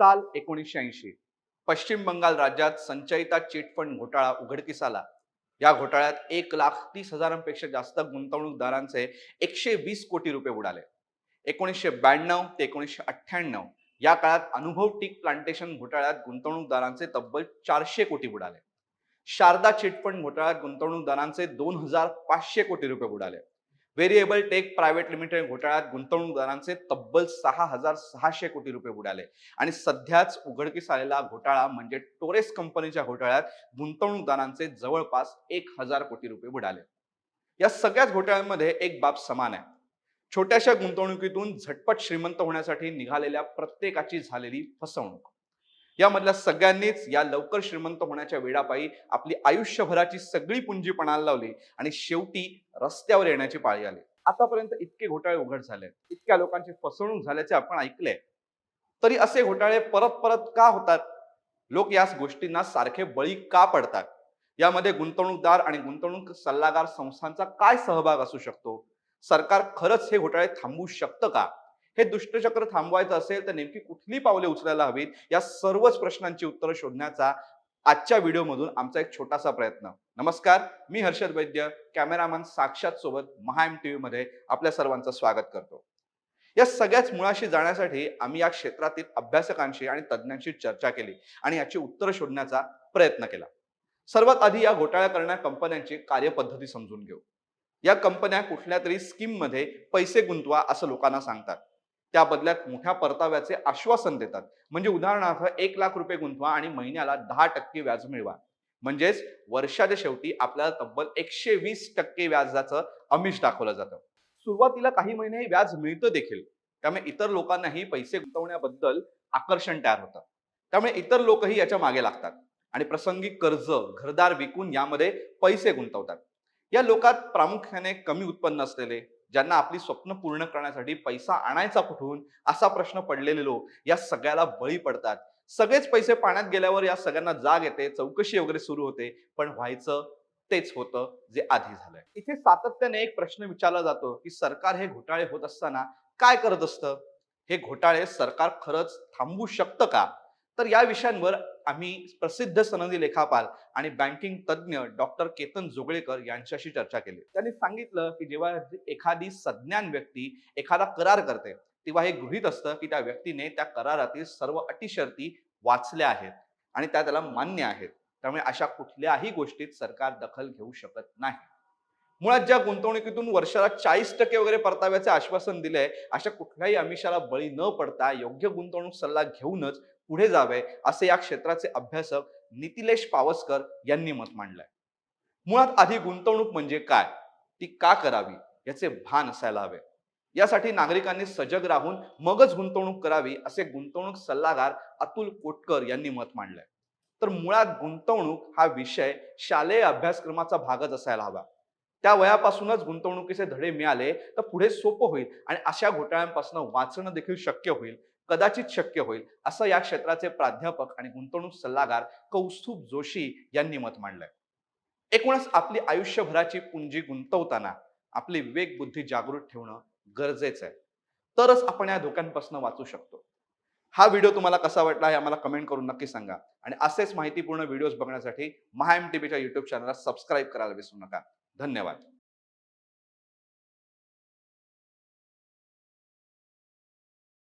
साल एकोणीसशे ऐंशी. पश्चिम बंगाल राज्यात संचयिता चिटफंड घोटाळा उघडकीस आला. या घोटाळ्यात एक लाख तीस हजारांपेक्षा जास्त गुंतवणूकदारांचे एकशे वीस कोटी रुपये बुडाले. एकोणीसशे ब्याण्णव ते एकोणीसशे अठ्ठ्याण्णव या काळात अनुभव टीक प्लांटेशन घोटाळ्यात गुंतवणूकदारांचे तब्बल चारशे कोटी बुडाले. शारदा चिटफंड घोटाळ्यात गुंतवणूकदारांचे दोन हजार पाचशे कोटी रुपये बुडाले. व्हेरिएबल टेक प्रायव्हेट लिमिटेड घोटाळ्यात गुंतवणूकदारांचे तब्बल सहा हजार सहाशे कोटी रुपये बुडाले. आणि सध्याच उघडकीस आलेला घोटाळा म्हणजे टोरेस कंपनीच्या घोटाळ्यात गुंतवणूकदारांचे जवळपास एक हजार कोटी रुपये बुडाले. या सगळ्याच घोटाळ्यांमध्ये एक बाब समान आहे. छोट्याशा गुंतवणुकीतून झटपट श्रीमंत होण्यासाठी निघालेल्या प्रत्येकाची झालेली फसवणूक. यामधल्या सगळ्यांनीच या लवकर श्रीमंत होण्याच्या वेळापायी आपली आयुष्यभराची सगळी पुंजी पणाला लावली आणि शेवटी रस्त्यावर येण्याची पाळी आली. आतापर्यंत इतके घोटाळे उघड झाले. इतक्या लोकांची फसवणूक झाल्याचे आपण ऐकले. तरी असे घोटाळे परत परत का होतात? लोक याच गोष्टींना सारखे बळी का पडतात? यामध्ये गुंतवणूकदार आणि गुंतवणूक सल्लागार संस्थांचा काय सहभाग असू शकतो? सरकार खरंच हे घोटाळे थांबवू शकतं का? हे दुष्टचक्र थांबवायचं असेल तर नेमकी कुठली पावले उचलायला हवीत? या सर्वच प्रश्नांची उत्तरं शोधण्याचा आजच्या व्हिडिओमधून आमचा एक छोटासा प्रयत्न. नमस्कार मी हर्षद वैद्य कॅमेरामन साक्षात सोबत महाएम टीव्ही मध्ये आपल्या सर्वांचं स्वागत करतो. या सगळ्याच मुळाशी जाण्यासाठी आम्ही या क्षेत्रातील अभ्यासकांशी आणि तज्ज्ञांशी चर्चा केली आणि याची उत्तरं शोधण्याचा प्रयत्न केला. सर्वात आधी या घोटाळ्या करणाऱ्या कंपन्यांची कार्यपद्धती समजून घेऊ. या कंपन्या कुठल्या तरी स्कीममध्ये पैसे गुंतवा असं लोकांना सांगतात. त्या बदल्यात मोठ्या परताव्याचे आश्वासन देतात. म्हणजे उदाहरणार्थ एक लाख रुपये गुंतवा आणि महिन्याला दहा टक्के व्याज मिळवा. म्हणजेच वर्षाच्या शेवटी आपल्याला तब्बल एकशे वीस टक्के व्याजाचं अमिष दाखवलं जातं. सुरुवातीला काही महिने व्याज मिळतं देखील. त्यामुळे इतर लोकांनाही पैसे गुंतवण्याबद्दल आकर्षण तयार होतं. त्यामुळे इतर लोकही याच्या मागे लागतात आणि प्रसंगी कर्ज घरदार विकून यामध्ये पैसे गुंतवतात. या लोकात प्रामुख्याने कमी उत्पन्न असलेले ज्यांना आपली स्वप्न पूर्ण करण्यासाठी पैसा आणायचा कुठून असा प्रश्न पडलेले लोक या सगळ्याला बळी पडतात. सगळेच पैसे पाण्यात गेल्यावर या सगळ्यांना जाग येते चौकशी वगैरे सुरू होते पण व्हायचं तेच होतं जे आधी झालंय. इथे सातत्याने एक प्रश्न विचारला जातो की सरकार हे घोटाळे होत असताना काय करत असतं? हे घोटाळे सरकार खरंच थांबवू शकतं का? तर या विषयांवर आम्ही प्रसिद्ध सनदी लेखापाल आणि बँकिंग तज्ज्ञ डॉक्टर केतन जोगळेकर यांच्याशी चर्चा केली. त्यांनी सांगितलं की जेव्हा एखादी सज्ञान व्यक्ती एखादा करार करते तेव्हा हे गृहित असतं की त्या व्यक्तीने त्या करारातील सर्व अटीशर्ती वाचल्या आहेत आणि त्या त्याला मान्य आहेत. त्यामुळे अशा कुठल्याही गोष्टीत सरकार दखल घेऊ शकत नाही. मुळात ज्या गुंतवणुकीतून वर्षाला चाळीस टक्के वगैरे परताव्याचे आश्वासन दिले अशा कुठल्याही आमिषाला बळी न पडता योग्य गुंतवणूक सल्ला घेऊनच पुढे जावे असे या क्षेत्राचे अभ्यासक नितिलेश पावसकर यांनी मत मांडलंय. मुळात आधी गुंतवणूक म्हणजे काय? ती का करावी? याचे भान असायला हवे. यासाठी नागरिकांनी सजग राहून मगच गुंतवणूक करावी असे गुंतवणूक सल्लागार अतुल कोटकर यांनी मत मांडलंय. तर मुळात गुंतवणूक हा विषय शालेय अभ्यासक्रमाचा भागच असायला हवा. त्या वयापासूनच गुंतवणुकीचे धडे मिळाले तर पुढे सोपं होईल आणि अशा घोटाळ्यांपासून वाचणं देखील शक्य होईल कदाचित शक्य होईल असं या क्षेत्राचे प्राध्यापक आणि गुंतवणूक सल्लागार कौस्तुभ जोशी यांनी मत मांडलंय. एकूणच आपली आयुष्यभराची पुंजी गुंतवताना आपली विवेक बुद्धी जागृत ठेवणं गरजेचं आहे. तरच आपण या धोक्यांपासून वाचू शकतो. हा व्हिडिओ तुम्हाला कसा वाटला हे आम्हाला कमेंट करून नक्की सांगा. आणि असेच माहितीपूर्ण व्हिडिओज बघण्यासाठी महाएम टीव्हीच्या युट्यूब चॅनलला सबस्क्राईब करायला विसरू नका. धन्यवाद.